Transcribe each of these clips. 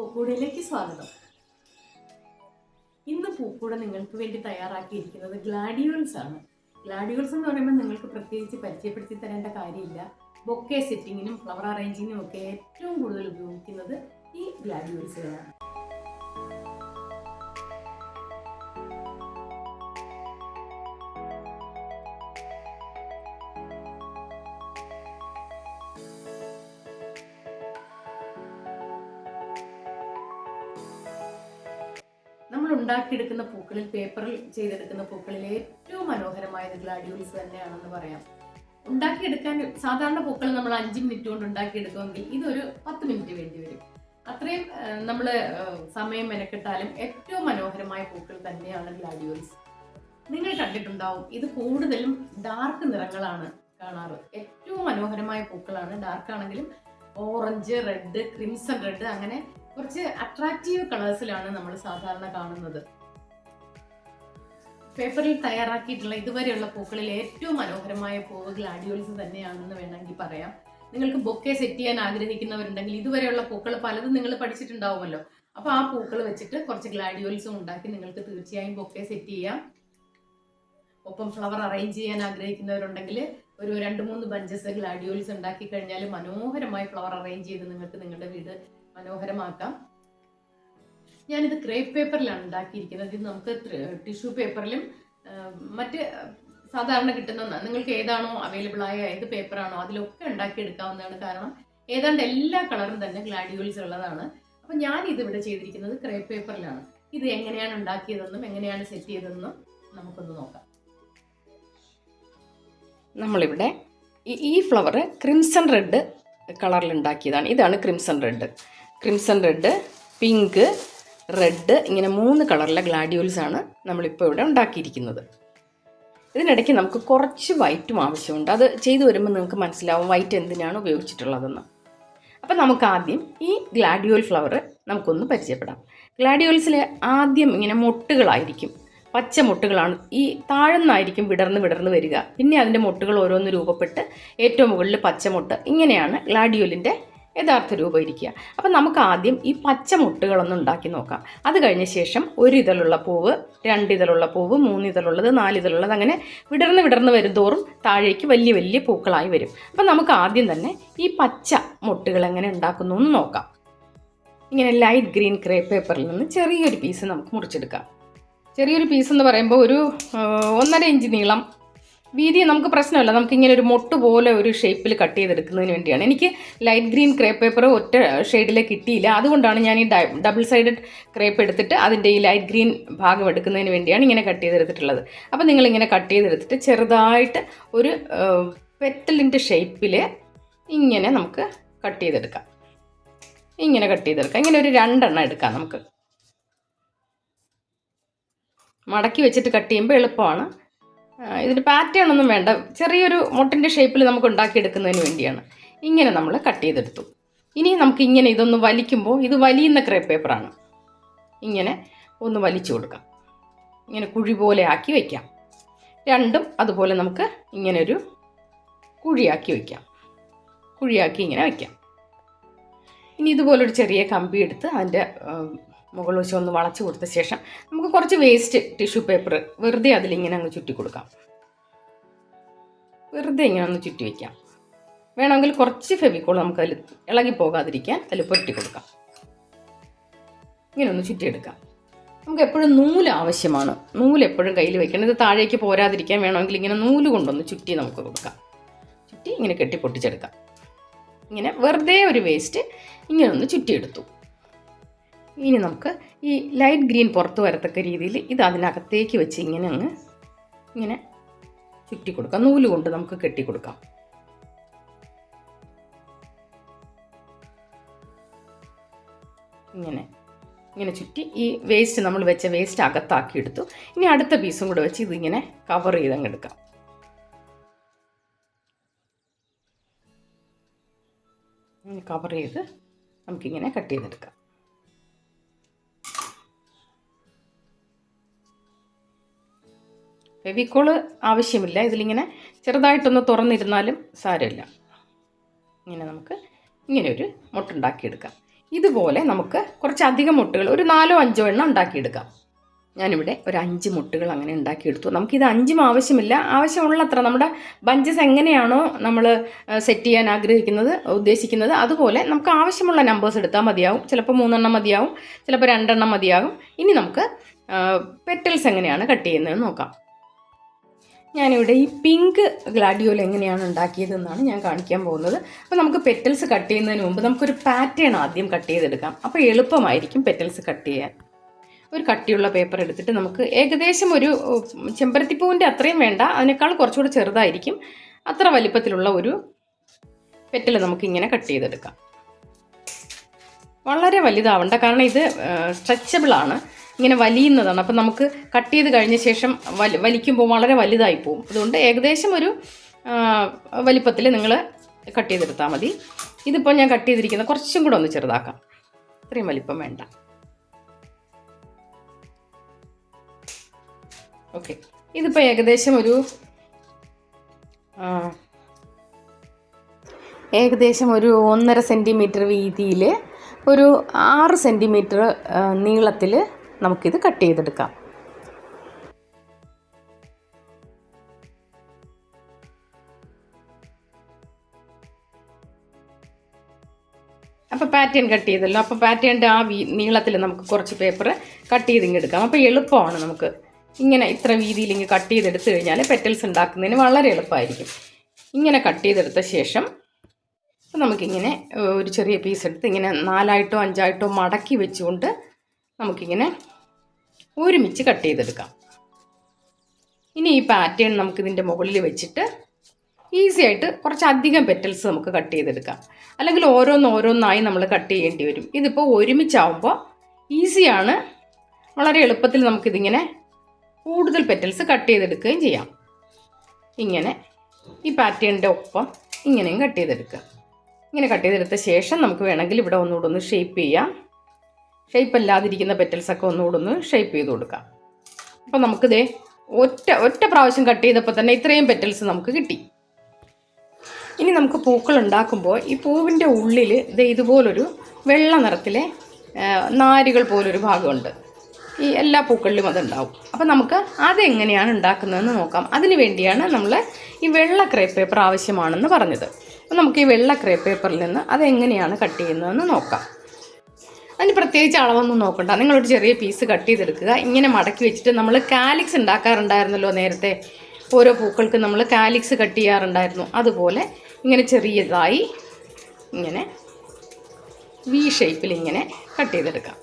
പൂക്കൂടയിലേക്ക് സ്വാഗതം. ഇന്ന് പൂക്കൂട നിങ്ങൾക്ക് വേണ്ടി തയ്യാറാക്കിയിരിക്കുന്നത് ഗ്ലാഡിയോൾസ് ആണ്. ഗ്ലാഡിയോൾസ് എന്ന് പറയുമ്പോൾ നിങ്ങൾക്ക് പ്രത്യേകിച്ച് പരിചയപ്പെടുത്തി തരേണ്ട കാര്യമില്ല. ബൊക്കെ സെറ്റിങ്ങിനും ഫ്ലവർ അറേഞ്ചിങ്ങിനും ഒക്കെ ഏറ്റവും കൂടുതൽ ഉപയോഗിക്കുന്നത് ഈ ഗ്ലാഡിയോൾസുകളാണ് നമ്മൾ ഉണ്ടാക്കിയെടുക്കുന്ന പൂക്കളിൽ പേപ്പറിൽ ചെയ്തെടുക്കുന്ന പൂക്കളിൽ ഏറ്റവും മനോഹരമായത് ഗ്ലാഡിയോൾസ് തന്നെയാണെന്ന് പറയാം. ഉണ്ടാക്കിയെടുക്കാൻ സാധാരണ പൂക്കൾ നമ്മൾ അഞ്ച് മിനിറ്റ് കൊണ്ട് ഉണ്ടാക്കിയെടുക്കുമെങ്കിൽ ഇതൊരു പത്ത് മിനിറ്റ് വേണ്ടി വരും. അത്രയും നമ്മൾ സമയം മെനക്കെട്ടാലും ഏറ്റവും മനോഹരമായ പൂക്കൾ തന്നെയാണ് ഗ്ലാഡിയോൾസ് നിങ്ങൾ കണ്ടിട്ടുണ്ടാവും ഇത് കൂടുതലും ഡാർക്ക് നിറങ്ങളാണ് കാണാറ്. ഏറ്റവും മനോഹരമായ പൂക്കളാണ്. ഡാർക്ക് ആണെങ്കിലും ഓറഞ്ച് റെഡ് ക്രിംസൺ റെഡ് അങ്ങനെ കുറച്ച് അട്രാക്റ്റീവ് കളേഴ്സിലാണ് നമ്മൾ സാധാരണ കാണുന്നത്. പേപ്പറിൽ തയ്യാറാക്കിയിട്ടുള്ള ഇതുവരെയുള്ള പൂക്കളിൽ ഏറ്റവും മനോഹരമായ പൂവ് ഗ്ലാഡിയോൾസ് തന്നെയാണെന്ന് വേണമെങ്കിൽ പറയാം. നിങ്ങൾക്ക് ബൊക്കെ സെറ്റ് ചെയ്യാൻ ആഗ്രഹിക്കുന്നവരുണ്ടെങ്കിൽ ഇതുവരെയുള്ള പൂക്കൾ പലതും നിങ്ങൾ പഠിച്ചിട്ടുണ്ടാവുമല്ലോ. അപ്പോൾ ആ പൂക്കൾ വെച്ചിട്ട് കുറച്ച് ഗ്ലാഡിയോൾസും ഉണ്ടാക്കി നിങ്ങൾക്ക് തീർച്ചയായും ബൊക്കെ സെറ്റ് ചെയ്യാം. ഒപ്പം ഫ്ലവർ അറേഞ്ച് ചെയ്യാൻ ആഗ്രഹിക്കുന്നവരുണ്ടെങ്കിൽ ഒരു രണ്ട് മൂന്ന് ബഞ്ചസ് ഗ്ലാഡിയോൾസ് ഉണ്ടാക്കി കഴിഞ്ഞാൽ മനോഹരമായി ഫ്ലവർ അറേഞ്ച് ചെയ്ത് നിങ്ങൾക്ക് നിങ്ങളുടെ വീട് മനോഹരമാക്കാം. ഞാനിത് ക്രേപ്പ് പേപ്പറിലാണ് ഉണ്ടാക്കിയിരിക്കുന്നത്. ഇത് നമുക്ക് ടിഷ്യൂ പേപ്പറിലും മറ്റ് സാധാരണ കിട്ടുന്ന നിങ്ങൾക്ക് ഏതാണോ അവൈലബിൾ ആയ ഏത് പേപ്പറാണോ അതിലൊക്കെ ഉണ്ടാക്കിയെടുക്കാവുന്നതാണ് കാരണം ഏതാണ്ട് എല്ലാ കളറും തന്നെ ഗ്ലാഡിയോൾസ് ഉള്ളതാണ്. അപ്പം ഞാൻ ഇതിവിടെ ചെയ്തിരിക്കുന്നത് ക്രേപ്പ് പേപ്പറിലാണ്. ഇത് എങ്ങനെയാണ് ഉണ്ടാക്കിയതെന്നും എങ്ങനെയാണ് സെറ്റ് ചെയ്തതെന്നും നമുക്കൊന്ന് നോക്കാം. നമ്മളിവിടെ ഈ ഫ്ലവർ ക്രിംസൺ റെഡ് കളറിൽ ഉണ്ടാക്കിയതാണ്. ഇതാണ് crimson red crimson red pink red ഇങ്ങനെ മൂന്ന് കളറിലെ ഗ്ലാഡിയോൾസ് ആണ് നമ്മളിപ്പോൾ ഇവിടെ ഉണ്ടാക്കിയിരിക്കുന്നത്. ഇതിനിടയ്ക്ക് നമുക്ക് കുറച്ച് വൈറ്റും ആവശ്യമുണ്ട്. അത് ചെയ്തു വരുമ്പോൾ നിങ്ങൾക്ക് മനസ്സിലാവും വൈറ്റ് എന്തിനാണ് ഉപയോഗിച്ചിട്ടുള്ളതെന്ന്. അപ്പം നമുക്ക് ആദ്യം ഈ ഗ്ലാഡിയോൾ ഫ്ലവർ നമുക്കൊന്ന് പരിചയപ്പെടാം. ഗ്ലാഡിയോൾസിലെ ആദ്യം ഇങ്ങനെ മൊട്ടുകളായിരിക്കും. പച്ച മുട്ടുകളാണ്. ഈ താഴ്ന്നായിരിക്കും വിടർന്ന് വിടർന്ന് വരിക. പിന്നെ അതിന്റെ മുട്ടുകൾ ഓരോന്ന് രൂപപ്പെട്ട് ഏറ്റവും മുകളിൽ പച്ചമുട്ട് ഇങ്ങനെയാണ് ഗ്ലാഡിയോലിന്റെ യഥാർത്ഥ രൂപം ഇരിക്കുക. അപ്പം നമുക്ക് ആദ്യം ഈ പച്ച മുട്ടുകളൊന്ന് ഉണ്ടാക്കി നോക്കാം. അത് കഴിഞ്ഞ ശേഷം ഒരു പൂവ് രണ്ട് ഇതളുള്ള പൂവ് മൂന്ന് നാലിതളുള്ളത് അങ്ങനെ വിടർന്ന് വിടർന്ന് വരും തോറും താഴേക്ക് വലിയ വലിയ പൂക്കളായി വരും. അപ്പം നമുക്ക് ആദ്യം തന്നെ ഈ പച്ച മുട്ടുകൾ എങ്ങനെ ഉണ്ടാക്കുന്നു എന്ന് നോക്കാം. ഇങ്ങനെ ലൈറ്റ് ഗ്രീൻ ക്രേ പേപ്പറിൽ നിന്ന് ചെറിയൊരു പീസ് നമുക്ക് മുറിച്ചെടുക്കാം. ചെറിയൊരു പീസ് എന്ന് പറയുമ്പോൾ ഒരു ഒന്നര ഇഞ്ച് നീളം വീതി നമുക്ക് പ്രശ്നമില്ല. നമുക്ക് ഇങ്ങനെ ഒരു മൊട്ട് പോലെ ഒരു ഷേപ്പിൽ കട്ട് ചെയ്തെടുക്കുന്നതിന് വേണ്ടിയാണ്. എനിക്ക് ലൈറ്റ് ഗ്രീൻ ക്രേപ്പ് പേപ്പർ ഒറ്റ ഷെയ്ഡിൽ കിട്ടിയില്ല. അതുകൊണ്ടാണ് ഞാൻ ഈ ഡബിൾ സൈഡഡ് ക്രേപ്പ് എടുത്തിട്ട് അതിന്റെ ഈ ലൈറ്റ് ഗ്രീൻ ഭാഗം എടുക്കുന്നതിന് വേണ്ടിയാണ് ഇങ്ങനെ കട്ട് ചെയ്തെടുത്തിട്ടുള്ളത്. അപ്പോൾ നിങ്ങളിങ്ങനെ കട്ട് ചെയ്തെടുത്തിട്ട് ചെറുതായിട്ട് ഒരു പെറ്റലിന്റെ ഷേപ്പിൽ ഇങ്ങനെ നമുക്ക് കട്ട് ചെയ്തെടുക്കാം. ഇങ്ങനെ കട്ട് ചെയ്തെടുക്കാം. ഇങ്ങനെ ഒരു രണ്ടെണ്ണം എടുക്കാം നമുക്ക്. മടക്കി വെച്ചിട്ട് കട്ട് ചെയ്യുമ്പോൾ എളുപ്പമാണ്. ഇതിന് പാറ്റേൺ ഒന്നും വേണ്ട. ചെറിയൊരു മുട്ടിന്റെ ഷേപ്പിൽ നമുക്ക് ഉണ്ടാക്കിയെടുക്കുന്നതിന് വേണ്ടിയാണ്. ഇങ്ങനെ നമ്മൾ കട്ട് ചെയ്തെടുത്തു. ഇനി നമുക്ക് ഇങ്ങനെ ഇതൊന്ന് വലിക്കുമ്പോൾ ഇത് വലിയുന്ന ക്രേ പേപ്പറാണ് ഇങ്ങനെ ഒന്ന് വലിച്ചു കൊടുക്കാം. ഇങ്ങനെ കുഴി പോലെ ആക്കി വയ്ക്കാം രണ്ടും അതുപോലെ നമുക്ക് ഇങ്ങനെ ഒരു കുഴിയാക്കി വയ്ക്കാം കുഴിയാക്കി ഇങ്ങനെ വയ്ക്കാം ഇനി ഇതുപോലൊരു ചെറിയ കമ്പി എടുത്ത് അതിന്റെ മുകൾ വശം ഒന്ന് വളച്ച് കൊടുത്ത ശേഷം നമുക്ക് കുറച്ച് വേസ്റ്റ് ടിഷ്യൂ പേപ്പർ വെറുതെ അതിലിങ്ങനെ അങ്ങ് ചുറ്റി കൊടുക്കാം. വെറുതെ ഇങ്ങനെ ഒന്ന് ചുറ്റി വയ്ക്കാം വേണമെങ്കിൽ കുറച്ച് ഫെവിക്കോൾ നമുക്ക് അതിൽ ഇളകി പോകാതിരിക്കാൻ അതിൽ പുരട്ടി കൊടുക്കാം. ഇങ്ങനെ ഒന്ന് ചുറ്റിയെടുക്കാം. നമുക്ക് എപ്പോഴും നൂൽ ആവശ്യമാണ്. നൂൽ എപ്പോഴും കയ്യിൽ വെക്കണം. ഇത് താഴേക്ക് പോരാതിരിക്കാൻ വേണമെങ്കിൽ ഇങ്ങനെ നൂൽ കൊണ്ടൊന്ന് ചുറ്റി നമുക്ക് കൊടുക്കാം. ചുറ്റി ഇങ്ങനെ കെട്ടി പൊട്ടിച്ചെടുക്കാം. ഇങ്ങനെ വെറുതെ ഒരു വേസ്റ്റ് ഇങ്ങനെ ഒന്ന് ചുറ്റിയെടുത്തു. ഇനി നമുക്ക് ഈ ലൈറ്റ് ഗ്രീൻ പുറത്ത് വരത്തക്ക രീതിയിൽ ഇത് അതിനകത്തേക്ക് വെച്ച് ഇങ്ങനെ അങ്ങ് ഇങ്ങനെ ചുറ്റി കൊടുക്കാം. നൂൽ കൊണ്ട് നമുക്ക് കെട്ടി കൊടുക്കാം. ഇങ്ങനെ ഇങ്ങനെ ചുറ്റി ഈ വേസ്റ്റ് നമ്മൾ വെച്ച വേസ്റ്റ് അകത്താക്കി എടുത്തു. ഇനി അടുത്ത പീസും കൂടെ വെച്ച് ഇതിങ്ങനെ കവർ ചെയ്തങ്ങ് എടുക്കാം. കവർ ചെയ്ത് നമുക്കിങ്ങനെ കട്ട് ചെയ്തെടുക്കാം. ഫെവിക്കോൾ ആവശ്യമില്ല. ഇതിലിങ്ങനെ ചെറുതായിട്ടൊന്ന് തുറന്നിരുന്നാലും സാരമില്ല. ഇങ്ങനെ നമുക്ക് ഇങ്ങനെ ഒരു മുട്ടുണ്ടാക്കിയെടുക്കാം. ഇതുപോലെ നമുക്ക് കുറച്ചധികം മുട്ടുകൾ ഒരു നാലോ അഞ്ചോ എണ്ണം ഉണ്ടാക്കിയെടുക്കാം. ഞാനിവിടെ ഒരു അഞ്ച് മുട്ടുകൾ അങ്ങനെ ഉണ്ടാക്കിയെടുത്തു. നമുക്കിത് അഞ്ചും ആവശ്യമില്ല. ആവശ്യമുള്ളത്ര നമ്മുടെ ബഞ്ചസ് എങ്ങനെയാണോ നമ്മൾ സെറ്റ് ചെയ്യാൻ ആഗ്രഹിക്കുന്നത് ഉദ്ദേശിക്കുന്നത് അതുപോലെ നമുക്ക് ആവശ്യമുള്ള നമ്പേഴ്സ് എടുത്താൽ മതിയാവും. ചിലപ്പോൾ മൂന്നെണ്ണം മതിയാവും ചിലപ്പോൾ രണ്ടെണ്ണം മതിയാകും ഇനി നമുക്ക് പെറ്റൽസ് എങ്ങനെയാണ് കട്ട് ചെയ്യുന്നതെന്ന് നോക്കാം. ഞാനിവിടെ ഈ പിങ്ക് ഗ്ലാഡിയോൽ എങ്ങനെയാണ് ഉണ്ടാക്കിയതെന്നാണ് ഞാൻ കാണിക്കാൻ പോകുന്നത്. അപ്പോൾ നമുക്ക് പെറ്റൽസ് കട്ട് ചെയ്യുന്നതിന് മുമ്പ് നമുക്കൊരു പാറ്റേൺ ആദ്യം കട്ട് ചെയ്തെടുക്കാം. അപ്പോൾ എളുപ്പമായിരിക്കും പെറ്റൽസ് കട്ട് ചെയ്യാൻ. ഒരു കട്ടിയുള്ള പേപ്പർ എടുത്തിട്ട് നമുക്ക് ഏകദേശം ഒരു ചെമ്പരത്തിപ്പൂവിന്റെ അത്രയും വേണ്ട. അതിനേക്കാൾ കുറച്ചുകൂടെ ചെറുതായിരിക്കും. അത്ര വലിപ്പത്തിലുള്ള ഒരു പെറ്റൽ നമുക്കിങ്ങനെ കട്ട് ചെയ്തെടുക്കാം. വളരെ വലുതാവണ്ട. കാരണം ഇത് സ്ട്രെച്ചബിൾ ആണ്. ഇങ്ങനെ വലിയുന്നതാണ്. അപ്പം നമുക്ക് കട്ട് ചെയ്ത് കഴിഞ്ഞ ശേഷം വലി വലിക്കുമ്പോൾ വളരെ വലുതായി പോകും അതുകൊണ്ട് ഏകദേശം ഒരു വലിപ്പത്തിൽ നിങ്ങൾ കട്ട് ചെയ്തെടുത്താൽ മതി. ഇതിപ്പോൾ ഞാൻ കട്ട് ചെയ്തിരിക്കുന്ന കുറച്ചും കൂടെ ഒന്ന് ചെറുതാക്കാം. ഇത്രയും വലിപ്പം വേണ്ട. ഓക്കെ. ഇതിപ്പോൾ ഏകദേശം ഒരു ഏകദേശം ഒരു ഒന്നര സെന്റിമീറ്റർ വീതിയിൽ ഒരു ആറ് സെന്റിമീറ്റർ നീളത്തിൽ നമുക്കിത് കട്ട് ചെയ്തെടുക്കാം. അപ്പോൾ പാറ്റേൺ കട്ട് ചെയ്തല്ലോ. അപ്പോൾ പാറ്റേണിന്റെ ആ നീളത്തിൽ നമുക്ക് കുറച്ച് പേപ്പർ കട്ട് ചെയ്ത് എടുക്കാം. അപ്പോൾ എളുപ്പമാണ് നമുക്ക് ഇങ്ങനെ ഇത്ര വീതിയിൽ ഇങ്ങ് കട്ട് ചെയ്തെടുത്ത് കഴിഞ്ഞാൽ പെറ്റൽസ് ഉണ്ടാക്കുന്നതിന് വളരെ എളുപ്പമായിരിക്കും ഇങ്ങനെ കട്ട് ചെയ്തെടുത്ത ശേഷം നമുക്കിങ്ങനെ ഒരു ചെറിയ പീസ് എടുത്ത് ഇങ്ങനെ നാലായിട്ടോ അഞ്ചായിട്ടോ മടക്കി വെച്ചുകൊണ്ട് നമുക്കിങ്ങനെ ഒരുമിച്ച് കട്ട് ചെയ്തെടുക്കാം. ഇനി ഈ പാറ്റേൺ നമുക്ക് നമുക്കിതിന്റെ മുകളിൽ വെച്ചിട്ട് ഈസി ആയിട്ട് കുറച്ചധികം പെറ്റൽസ് നമുക്ക് കട്ട് ചെയ്തെടുക്കാം. അല്ലെങ്കിൽ ഓരോന്ന് ഓരോന്നായി നമ്മൾ കട്ട് ചെയ്യേണ്ടി വരും. ഇതിപ്പോൾ ഒരുമിച്ചാവുമ്പോൾ ഈസിയാണ് വളരെ എളുപ്പത്തിൽ നമുക്കിതിങ്ങനെ കൂടുതൽ പെറ്റൽസ് കട്ട് ചെയ്തെടുക്കുകയും ചെയ്യാം. ഇങ്ങനെ ഈ പാറ്റേണിന്റെ ഒപ്പം ഇങ്ങനെയും കട്ട് ചെയ്തെടുക്കുക. ഇങ്ങനെ കട്ട് ചെയ്തെടുത്ത ശേഷം നമുക്ക് വേണമെങ്കിൽ ഇവിടെ ഒന്നുകൂടെ ഒന്ന് ഷേപ്പ് ചെയ്യാം. ഷേപ്പ് അല്ലാതിരിക്കുന്ന പെറ്റൽസൊക്കെ ഒന്നുകൂടെ ഒന്ന് ഷേപ്പ് ചെയ്ത് കൊടുക്കാം. അപ്പോൾ നമുക്കിതേ ഒറ്റ ഒറ്റ പ്രാവശ്യം കട്ട് ചെയ്തപ്പോൾ തന്നെ ഇത്രയും പെറ്റൽസ് നമുക്ക് കിട്ടി. ഇനി നമുക്ക് പൂക്കൾ ഉണ്ടാക്കുമ്പോൾ ഈ പൂവിന്റെ ഉള്ളിൽ ഇത് ഇതുപോലൊരു വെള്ള നിറത്തിലെ നാരുകൾ പോലൊരു ഭാഗമുണ്ട്. ഈ എല്ലാ പൂക്കളിലും അതുണ്ടാവും. അപ്പോൾ നമുക്ക് അതെങ്ങനെയാണ് ഉണ്ടാക്കുന്നതെന്ന് നോക്കാം. അതിന് വേണ്ടിയാണ് നമ്മൾ ഈ വെള്ള ക്രേ പേപ്പർ ആവശ്യമാണെന്ന് പറഞ്ഞത്. അപ്പോൾ നമുക്ക് ഈ വെള്ള ക്രേ പേപ്പറിൽ നിന്ന് അതെങ്ങനെയാണ് കട്ട് ചെയ്യുന്നതെന്ന് നോക്കാം. അതിന് പ്രത്യേകിച്ച് അളവൊന്നും നോക്കണ്ട. നിങ്ങളൊരു ചെറിയ പീസ് കട്ട് ചെയ്തെടുക്കുക. ഇങ്ങനെ മടക്കി വെച്ചിട്ട് നമ്മൾ കാലിക്സ് ഉണ്ടാക്കാറുണ്ടായിരുന്നല്ലോ നേരത്തെ. ഓരോ പൂക്കൾക്ക് നമ്മൾ കാലിക്സ് കട്ട് ചെയ്യാറുണ്ടായിരുന്നു. അതുപോലെ ഇങ്ങനെ ചെറിയതായി ഇങ്ങനെ വി ഷേപ്പിൽ ഇങ്ങനെ കട്ട് ചെയ്തെടുക്കാം.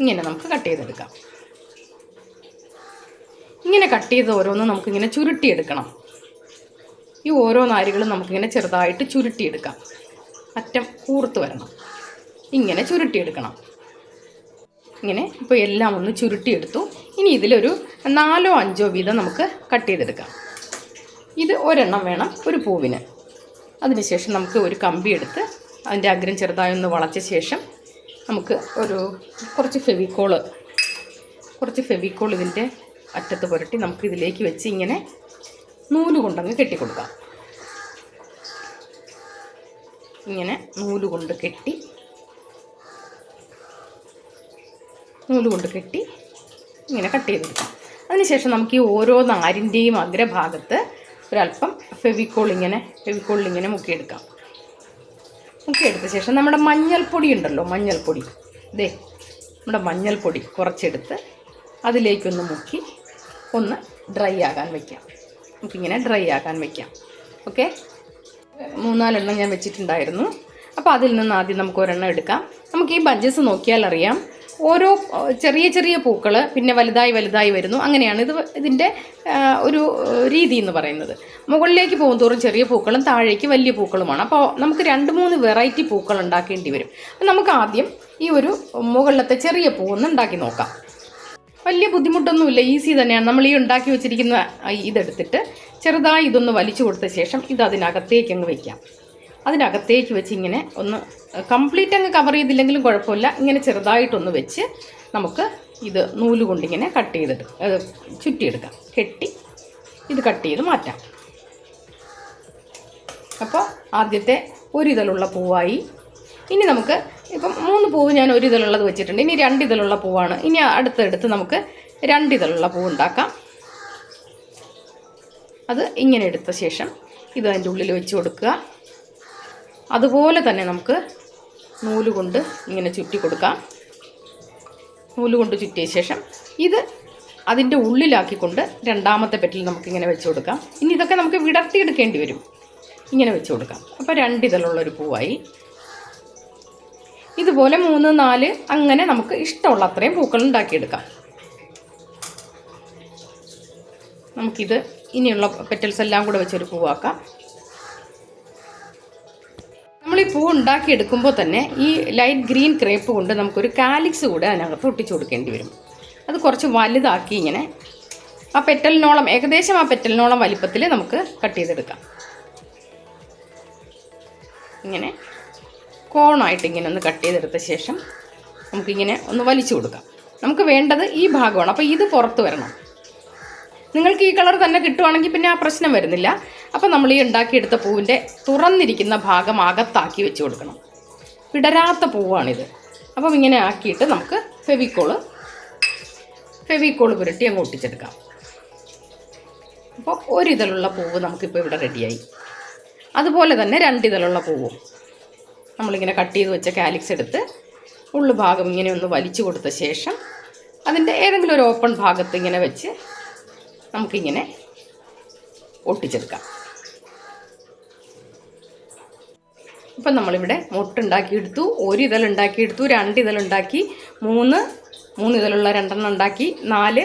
ഇങ്ങനെ നമുക്ക് കട്ട് ചെയ്തെടുക്കാം. ഇങ്ങനെ കട്ട് ചെയ്ത് ഓരോന്നും നമുക്കിങ്ങനെ ചുരുട്ടിയെടുക്കണം. ഈ ഓരോ നാരുകളും നമുക്കിങ്ങനെ ചെറുതായിട്ട് ചുരുട്ടിയെടുക്കാം. അറ്റം കൂർത്ത് വരണം. ഇങ്ങനെ ചുരുട്ടിയെടുക്കണം. ഇങ്ങനെ ഇപ്പോൾ എല്ലാം ഒന്ന് ചുരുട്ടിയെടുത്തു. ഇനി ഇതിലൊരു നാലോ അഞ്ചോ വീതം നമുക്ക് കട്ട് ചെയ്തെടുക്കാം. ഇത് ഒരെണ്ണം വേണം ഒരു പൂവിന്. അതിനുശേഷം നമുക്ക് ഒരു കമ്പി എടുത്ത് അതിന്റെ അഗ്രം ചെറുതായി ഒന്ന് വളച്ച ശേഷം നമുക്ക് ഒരു കുറച്ച് ഫെവിക്കോൾ കുറച്ച് ഫെവിക്കോൾ ഇതിന്റെ അറ്റത്ത് പുരട്ടി നമുക്ക് ഇതിലേക്ക് വെച്ച് ഇങ്ങനെ നൂൽ കൊണ്ടങ്ങ് കെട്ടിക്കൊടുക്കാം. ഇങ്ങനെ നൂൽ കൊണ്ട് കെട്ടി നൂൽ കൊണ്ട് കെട്ടി ഇങ്ങനെ കട്ട് ചെയ്തെടുക്കാം. അതിനുശേഷം നമുക്ക് ഈ ഓരോ നാരിന്റെയും അഗ്രഭാഗത്ത് ഒരല്പം ഫെവിക്കോൾ ഇങ്ങനെ ഫെവിക്കോളിൽ ഇങ്ങനെ മുക്കിയെടുക്കാം. മുക്കിയെടുത്ത ശേഷം നമ്മുടെ മഞ്ഞൾപ്പൊടി ഉണ്ടല്ലോ മഞ്ഞൾപ്പൊടി. ദേ നമ്മുടെ മഞ്ഞൾപ്പൊടി കുറച്ചെടുത്ത് അതിലേക്കൊന്ന് മുക്കി ഒന്ന് ഡ്രൈ ആകാൻ വയ്ക്കാം നമുക്കിങ്ങനെ ഡ്രൈ ആക്കാൻ വയ്ക്കാം ഓക്കെ മൂന്നാലെണ്ണം ഞാൻ വെച്ചിട്ടുണ്ടായിരുന്നു. അപ്പോൾ അതിൽ നിന്ന് ആദ്യം നമുക്ക് ഒരെണ്ണം എടുക്കാം. നമുക്ക് ഈ ബഞ്ചസ് നോക്കിയാൽ അറിയാം. ഓരോ ചെറിയ ചെറിയ പൂക്കൾ പിന്നെ വലുതായി വലുതായി വരുന്നു. അങ്ങനെയാണ് ഇത് ഇതിന്റെ ഒരു രീതി എന്ന് പറയുന്നത്. മുകളിലേക്ക് പോകുന്തോറും ചെറിയ പൂക്കളും താഴേക്ക് വലിയ പൂക്കളുമാണ്. അപ്പോൾ നമുക്ക് രണ്ട് മൂന്ന് വെറൈറ്റി പൂക്കൾ ഉണ്ടാക്കേണ്ടി വരും. നമുക്ക് ആദ്യം ഈ ഒരു മുകളിലത്തെ ചെറിയ പൂവൊന്ന് ഉണ്ടാക്കി നോക്കാം. വലിയ ബുദ്ധിമുട്ടൊന്നുമില്ല. ഈസി തന്നെയാണ്. നമ്മൾ ഈ ഉണ്ടാക്കി വെച്ചിരിക്കുന്ന ഇതെടുത്തിട്ട് ചെറുതായി ഇതൊന്ന് വലിച്ചു കൊടുത്ത ശേഷം ഇത് അതിനകത്തേക്ക് അങ്ങ് വയ്ക്കാം അതിനകത്തേക്ക് വെച്ച് ഇങ്ങനെ ഒന്ന് കംപ്ലീറ്റ് അങ്ങ് കവർ ചെയ്തില്ലെങ്കിലും കുഴപ്പമില്ല. ഇങ്ങനെ ചെറുതായിട്ടൊന്ന് വെച്ച് നമുക്ക് ഇത് നൂൽ കൊണ്ടിങ്ങനെ കട്ട് ചെയ്തിട്ട് ചുറ്റിയെടുക്കാം. കെട്ടി ഇത് കട്ട് ചെയ്ത് മാറ്റാം. അപ്പോൾ ആദ്യത്തെ ഒരു ഇതളുള്ള പൂവായി ഇനി നമുക്ക് ഇപ്പം മൂന്ന് പൂവ് ഞാൻ ഒരു ഇതിലുള്ളത് വെച്ചിട്ടുണ്ട്. ഇനി രണ്ട് ഇതളുള്ള പൂവാണ്. ഇനി അടുത്തെടുത്ത് നമുക്ക് രണ്ട് ഇതളുള്ള പൂവ് ഉണ്ടാക്കാം. അത് ഇങ്ങനെ എടുത്ത ശേഷം ഇത് അതിന്റെ ഉള്ളിൽ വെച്ച് കൊടുക്കുക. അതുപോലെ തന്നെ നമുക്ക് നൂൽ കൊണ്ട് ഇങ്ങനെ ചുറ്റി കൊടുക്കാം. നൂൽ കൊണ്ട് ചുറ്റിയ ശേഷം ഇത് അതിന്റെ ഉള്ളിലാക്കിക്കൊണ്ട് രണ്ടാമത്തെ പെറ്റിൽ നമുക്കിങ്ങനെ വെച്ച് കൊടുക്കാം. ഇനി ഇതൊക്കെ നമുക്ക് വിടർത്തിയെടുക്കേണ്ടി വരും. ഇങ്ങനെ വെച്ച് കൊടുക്കാം. അപ്പോൾ രണ്ടിതളുള്ളൊരു പൂവായി. ഇതുപോലെ മൂന്ന് നാല് അങ്ങനെ നമുക്ക് ഇഷ്ടമുള്ള അത്രയും പൂക്കൾ ഉണ്ടാക്കിയെടുക്കാം. നമുക്കിത് ഇനിയുള്ള പെറ്റൽസ് എല്ലാം കൂടെ വെച്ചൊരു പൂവാക്കാം. നമ്മൾ ഈ പൂ ഉണ്ടാക്കിയെടുക്കുമ്പോൾ തന്നെ ഈ ലൈറ്റ് ഗ്രീൻ ക്രേപ്പ് കൊണ്ട് നമുക്കൊരു കാലിക്സ് കൂടെ അതിനകത്ത് ഒട്ടിച്ചു കൊടുക്കേണ്ടി വരും. അത് കുറച്ച് വലുതാക്കി ഇങ്ങനെ ആ പെറ്റലിനോളം ഏകദേശം ആ പെറ്റലിനോളം വലിപ്പത്തിൽ നമുക്ക് കട്ട് ചെയ്തെടുക്കാം. ഇങ്ങനെ കോണായിട്ട് ഇങ്ങനെ ഒന്ന് കട്ട് ചെയ്തെടുത്ത ശേഷം നമുക്കിങ്ങനെ ഒന്ന് വലിച്ചു കൊടുക്കാം. നമുക്ക് വേണ്ടത് ഈ ഭാഗമാണ്. അപ്പോൾ ഇത് പുറത്ത് വരണം. നിങ്ങൾക്ക് ഈ കളർ തന്നെ കിട്ടുവാണെങ്കിൽ പിന്നെ ആ പ്രശ്നം വരുന്നില്ല. അപ്പോൾ നമ്മൾ ഈ ഉണ്ടാക്കിയെടുത്ത പൂവിന്റെ തുറന്നിരിക്കുന്ന ഭാഗം അകത്താക്കി വെച്ച് കൊടുക്കണം. വിടരാത്ത പൂവാണിത്. അപ്പം ഇങ്ങനെ ആക്കിയിട്ട് നമുക്ക് ഫെവിക്കോൾ ഫെവിക്കോൾ പുരട്ടി അങ്ങ് ഒട്ടിച്ചെടുക്കാം. അപ്പോൾ ഒരിതളുള്ള പൂവ് നമുക്കിപ്പോൾ ഇവിടെ റെഡിയായി അതുപോലെ തന്നെ രണ്ടിതളുള്ള പൂവും. നമ്മളിങ്ങനെ കട്ട് ചെയ്ത് വെച്ച കാലിക്സ് എടുത്ത് ഉള്ളു ഭാഗം ഇങ്ങനെ ഒന്ന് വലിച്ചു കൊടുത്ത ശേഷം അതിന്റെ ഏതെങ്കിലും ഒരു ഓപ്പൺ ഭാഗത്ത് ഇങ്ങനെ വെച്ച് നമുക്കിങ്ങനെ ഒട്ടിച്ചെടുക്കാം. ഇപ്പം നമ്മളിവിടെ മുട്ടുണ്ടാക്കിയെടുത്തു ഒരു ഇതൾ ഉണ്ടാക്കിയെടുത്തു രണ്ട് ഇതൾ ഉണ്ടാക്കി മൂന്ന് മൂന്ന് ഇതളുള്ള രണ്ടെണ്ണം ഉണ്ടാക്കി നാല്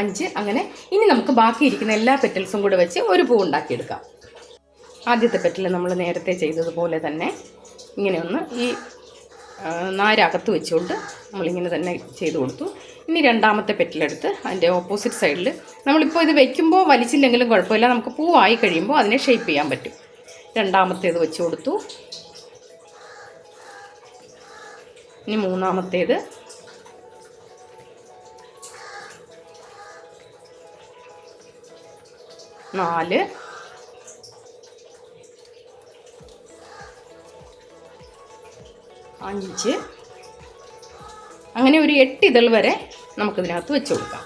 അഞ്ച് അങ്ങനെ ഇനി നമുക്ക് ബാക്കി ഇരിക്കുന്ന എല്ലാ പെറ്റൽസും കൂടെ വെച്ച് ഒരു പൂ ഉണ്ടാക്കിയെടുക്കാം. ആദ്യത്തെ പെറ്റൽ നമ്മൾ നേരത്തെ ചെയ്തതുപോലെ തന്നെ ഇങ്ങനെ ഒന്ന് ഈ നാരകത്ത് വെച്ചുകൊണ്ട് നമ്മളിങ്ങനെ തന്നെ ചെയ്ത് കൊടുത്തു. ഇനി രണ്ടാമത്തെ പെറ്റിലെടുത്ത് അതിന്റെ ഓപ്പോസിറ്റ് സൈഡിൽ നമ്മളിപ്പോൾ ഇത് വയ്ക്കുമ്പോൾ വലിച്ചില്ലെങ്കിലും കുഴപ്പമില്ല. നമുക്ക് പൂവായി കഴിയുമ്പോൾ അതിനെ ഷേപ്പ് ചെയ്യാൻ പറ്റും. രണ്ടാമത്തേത് വെച്ച് കൊടുത്തു. ഇനി മൂന്നാമത്തേത് നാല്. അഞ്ച്. അങ്ങനെ ഒരു എട്ട് ഇതൾ വരെ നമുക്കിതിനകത്ത് വെച്ച് കൊടുക്കാം.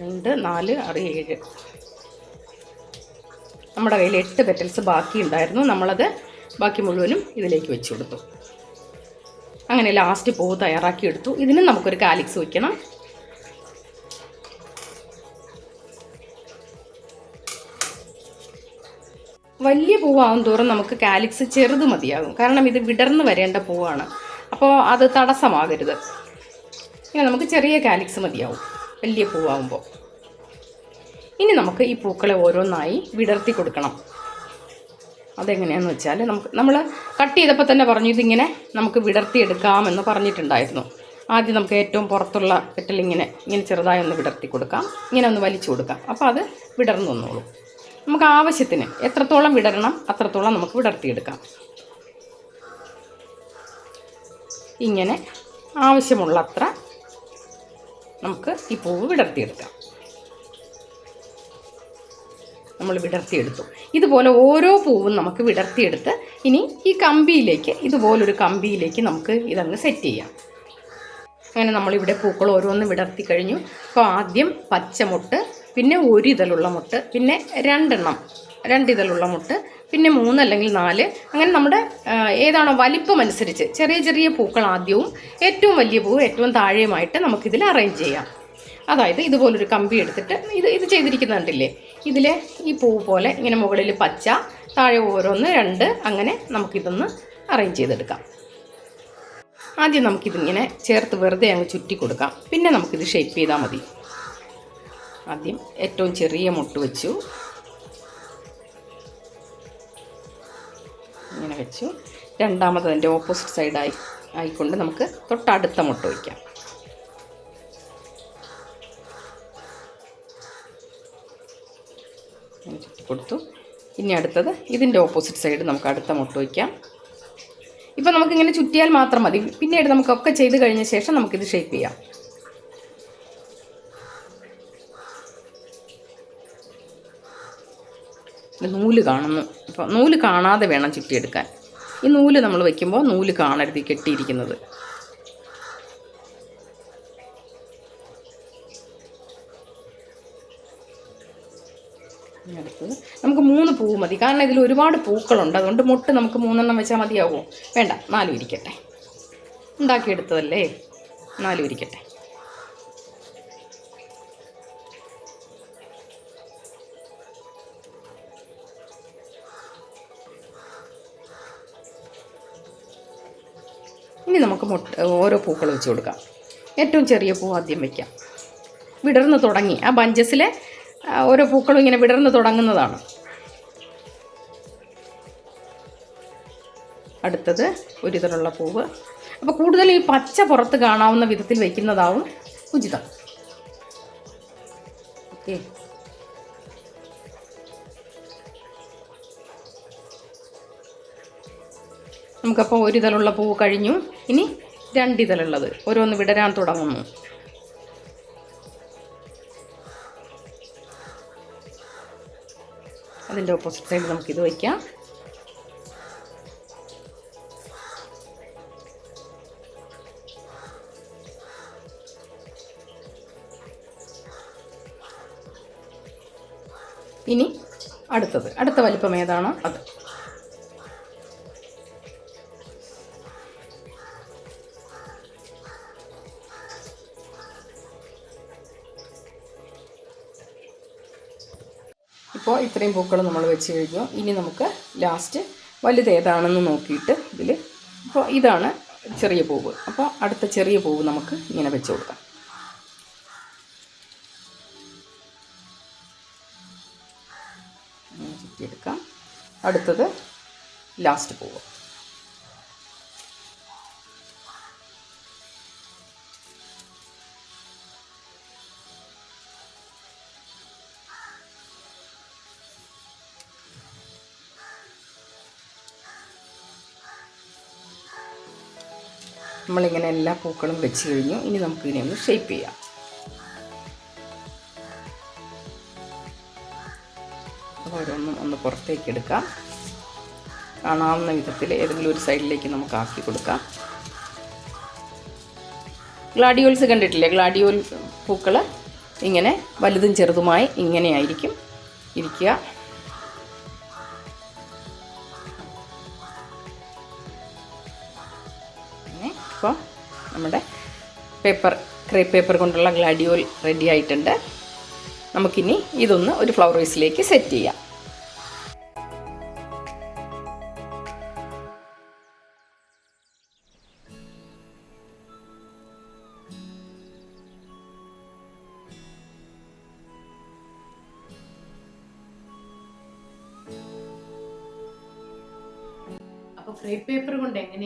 രണ്ട് നാല് ആറ് ഏഴ്. നമ്മുടെ കയ്യിൽ എട്ട് പെറ്റൽസ് ബാക്കി ഉണ്ടായിരുന്നു നമ്മളത് ബാക്കി മുഴുവനും ഇതിലേക്ക് വെച്ച് കൊടുത്തു. അങ്ങനെ ലാസ്റ്റ് പോവ് തയ്യാറാക്കി എടുത്തു ഇതിനും നമുക്കൊരു കാലിക്സ് വയ്ക്കണം. വലിയ പൂവാകും തോറും നമുക്ക് കാലിക്സ് ചെറുത് മതിയാകും. കാരണം ഇത് വിടർന്ന് വരേണ്ട പൂവാണ്. അപ്പോൾ അത് തടസ്സമാകരുത്. ഇങ്ങനെ നമുക്ക് ചെറിയ കാലിക്സ് മതിയാവും. വലിയ പൂവാകുമ്പോൾ. ഇനി നമുക്ക് ഈ പൂക്കളെ ഓരോന്നായി വിടർത്തി കൊടുക്കണം. അതെങ്ങനെയാന്ന് വെച്ചാൽ നമുക്ക് നമ്മൾ കട്ട് ചെയ്തപ്പോൾ തന്നെ പറഞ്ഞു ഇതിങ്ങനെ നമുക്ക് വിടർത്തിയെടുക്കാമെന്ന് പറഞ്ഞിട്ടുണ്ടായിരുന്നു. ആദ്യം നമുക്ക് ഏറ്റവും പുറത്തുള്ള പെറ്റലിങ്ങനെ ഇങ്ങനെ ചെറുതായി ഒന്ന് വിടർത്തി കൊടുക്കാം. ഇങ്ങനെ ഒന്ന് വലിച്ചു കൊടുക്കാം. അപ്പോൾ അത് വിടർന്നു വന്നോളൂ. നമുക്ക് ആവശ്യത്തിന് എത്രത്തോളം വിടരണം അത്രത്തോളം നമുക്ക് വിടർത്തിയെടുക്കാം. ഇങ്ങനെ ആവശ്യമുള്ളത്ര നമുക്ക് ഈ പൂവ് വിടർത്തിയെടുക്കാം. നമ്മൾ വിടർത്തിയെടുത്തു. ഇതുപോലെ ഓരോ പൂവും നമുക്ക് വിടർത്തിയെടുത്ത് ഇനി ഈ കമ്പിയിലേക്ക് ഇതുപോലൊരു കമ്പിയിലേക്ക് നമുക്ക് ഇതങ്ങ് സെറ്റ് ചെയ്യാം. അങ്ങനെ നമ്മളിവിടെ പൂക്കൾ ഓരോന്ന് വിടർത്തി കഴിഞ്ഞു. അപ്പോൾ ആദ്യം പച്ചമുട്ട് പിന്നെ ഒരു ഇതളുള്ള മുട്ട് പിന്നെ രണ്ടെണ്ണം രണ്ടിതളുള്ള മുട്ട് പിന്നെ മൂന്ന് അല്ലെങ്കിൽ നാല്. അങ്ങനെ നമ്മുടെ ഏതാണോ വലിപ്പം അനുസരിച്ച് ചെറിയ ചെറിയ പൂക്കൾ ആദ്യവും ഏറ്റവും വലിയ പൂവ് ഏറ്റവും താഴെയുമായിട്ട് നമുക്കിതിൽ അറേഞ്ച് ചെയ്യാം. അതായത് ഇതുപോലൊരു കമ്പി എടുത്തിട്ട് ഇത് ഇത് ചെയ്തിരിക്കുന്നുണ്ടില്ലേ? ഇതിൽ ഈ പൂ പോലെ ഇങ്ങനെ മുകളിൽ പച്ച താഴെ ഓരോന്ന് രണ്ട് അങ്ങനെ നമുക്കിതൊന്ന് അറേഞ്ച് ചെയ്തെടുക്കാം. ആദ്യം നമുക്കിതിങ്ങനെ ചേർത്ത് വെറുതെ അങ്ങ് ചുറ്റി കൊടുക്കാം. പിന്നെ നമുക്കിത് ഷേപ്പ് ചെയ്താൽ മതി. ആദ്യം ഏറ്റവും ചെറിയ മുട്ട് വെച്ചു. ഇങ്ങനെ വെച്ചു. രണ്ടാമത് അതിന്റെ ഓപ്പോസിറ്റ് സൈഡായി ആയിക്കൊണ്ട് നമുക്ക് തൊട്ടടുത്ത മുട്ട വയ്ക്കാം കൊടുത്തു. ഇനി അടുത്തത് ഇതിന്റെ ഓപ്പോസിറ്റ് സൈഡ് നമുക്ക് അടുത്ത മുട്ട വയ്ക്കാം. ഇപ്പം നമുക്കിങ്ങനെ ചുറ്റിയാൽ മാത്രം മതി. പിന്നീട് നമുക്കൊക്കെ ചെയ്ത് കഴിഞ്ഞ ശേഷം നമുക്കിത് ഷേപ്പ് ചെയ്യാം. നൂൽ കാണുന്നു. അപ്പോൾ നൂൽ കാണാതെ വേണം ചുറ്റിയെടുക്കാൻ. ഈ നൂൽ നമ്മൾ വയ്ക്കുമ്പോൾ നൂൽ കാണരുത് കെട്ടിയിരിക്കുന്നത്. നമുക്ക് മൂന്ന് പൂവ് മതി. കാരണം ഇതിൽ ഒരുപാട് പൂക്കളുണ്ട്. അതുകൊണ്ട് മുട്ട് നമുക്ക് മൂന്നെണ്ണം വെച്ചാൽ മതിയാവുമോ വേണ്ട നാല് ഇരിക്കട്ടെ. ഉണ്ടാക്കിയെടുത്തതല്ലേ? നാല് ഇരിക്കട്ടെ. ഇനി നമുക്ക് മുട്ട ഓരോ പൂക്കൾ വെച്ച് കൊടുക്കാം. ഏറ്റവും ചെറിയ പൂ ആദ്യം വയ്ക്കാം വിടർന്ന് തുടങ്ങി. ആ ബഞ്ചസിലെ ഓരോ പൂക്കളും ഇങ്ങനെ വിടർന്ന് തുടങ്ങുന്നതാണ്. അടുത്തത് ഒരു ഇതിലുള്ള പൂവ്. അപ്പോൾ കൂടുതൽ ഈ പച്ച പുറത്ത് കാണാവുന്ന വിധത്തിൽ വയ്ക്കുന്നതാവും ഉചിതം. ഓക്കെ. നമുക്കപ്പോൾ ഒരു ഇതളുള്ള പൂവ് കഴിഞ്ഞു. ഇനി രണ്ടിതളുള്ളത്. ഓരോന്ന് വിടരാൻ തുടങ്ങുന്നു. അതിന്റെ ഓപ്പോസിറ്റ് സൈഡ് നമുക്കിത് വയ്ക്കാം. ഇനി അടുത്തത്. അടുത്ത വലിപ്പം ഏതാണോ? അത്. ഇത്രയും പൂക്കൾ നമ്മൾ വെച്ച് കഴിഞ്ഞു. ഇനി നമുക്ക് ലാസ്റ്റ് വലുത് ഏതാണെന്ന് നോക്കിയിട്ട് ഇതിൽ അപ്പോൾ ഇതാണ് ചെറിയ പൂവ്. അപ്പോൾ അടുത്ത ചെറിയ പൂവ് നമുക്ക് ഇങ്ങനെ വെച്ച് കൊടുക്കാം. ചുറ്റിയെടുക്കാം. അടുത്തത് ലാസ്റ്റ് പൂവ്. നമ്മളിങ്ങനെ എല്ലാ പൂക്കളും വെച്ച് കഴിഞ്ഞു. ഇനി നമുക്ക് ഇതിനെ ഒന്ന് ഷേപ്പ് ചെയ്യാം. ഓരോന്നും ഒന്ന് പുറത്തേക്ക് എടുക്കാം. കാണാവുന്ന വിധത്തിൽ ഏതെങ്കിലും ഒരു സൈഡിലേക്ക് നമുക്ക് ആക്കി കൊടുക്കാം. ഗ്ലാഡിയോൾസ് കണ്ടിട്ടില്ലേ? ഗ്ലാഡിയോൽ പൂക്കൾ ഇങ്ങനെ വലുതും ചെറുതുമായി ഇങ്ങനെയായിരിക്കും ഇരിക്കുക. അങ്ങനെ ഇപ്പോൾ നമ്മുടെ പേപ്പർ ക്രേ പേപ്പർ കൊണ്ടുള്ള ഗ്ലാഡിയോൽ റെഡി ആയിട്ടുണ്ട്. നമുക്കിനി ഇതൊന്ന് ഒരു ഫ്ലവർ വേസിലേക്ക് സെറ്റ് ചെയ്യാം.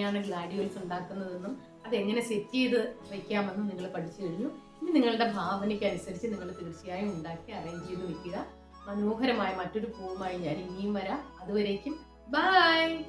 എങ്ങനെയാണ് ഗ്ലാഡിയോൽസ് ഉണ്ടാക്കുന്നതെന്നും അതെങ്ങനെ സെറ്റ് ചെയ്ത് വെക്കാമെന്നും നിങ്ങൾ പഠിച്ചു കഴിഞ്ഞു. ഇനി നിങ്ങളുടെ ഭാവനയ്ക്ക് അനുസരിച്ച് നിങ്ങൾ തീർച്ചയായും ഉണ്ടാക്കി അറേഞ്ച് ചെയ്ത് വെക്കുക. മനോഹരമായ മറ്റൊരു പൂവുമായി ഞാൻ ഇനിയും വരാം. അതുവരേക്കും ബൈ